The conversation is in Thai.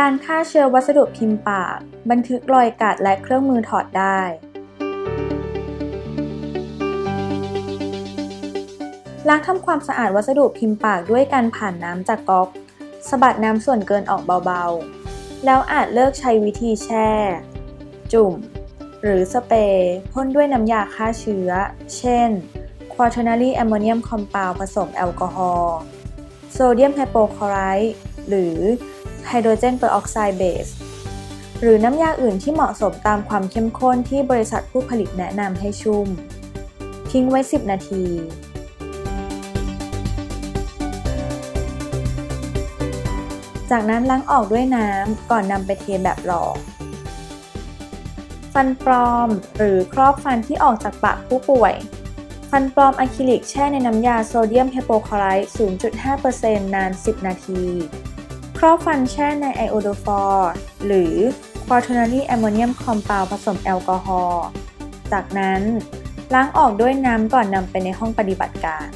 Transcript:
การฆ่าเชื้อวัสดุพิมพ์ปาก บันทึกรอยกัดและเครื่องมือถอดได้ ล้างทำความสะอาดวัสดุพิมพ์ปากด้วยการผ่านน้ำจากก๊อกสะบัดน้ำส่วนเกินออกเบาๆ แล้วอาจเลิกใช้วิธีแช่ จุ่ม หรือสเปรย์พ่นด้วยน้ำยาฆ่าเชื้อ เช่น quaternary ammonium compound ผสมแอลกอฮอล์ โซเดียมไฮโปคลอไรด์ หรือ ไฮโดรเจนเปอร์ออกไซด์เบสหรือน้ำยาอื่นที่เหมาะสมตามความเข้มข้นที่บริษัทผู้ผลิตแนะนำให้ชุ่ม ทิ้งไว้ 10 นาที จากนั้นล้างออกด้วยน้ำก่อนนำไปเทแบบหลอก ฟันปลอมหรือครอบฟันที่ออกจากปากผู้ป่วย ฟันปลอมอะคริลิกแช่ในน้ำยาโซเดียมไฮโปคลอไรด์ 0.5%นาน 10 นาที ครอบฟันแช่ในไอโอโดฟอร์หรือ quaternary ammonium compound ผสมแอลกอฮอล์ จากนั้นล้างออกด้วยน้ำก่อนนำไปในห้องปฏิบัติการ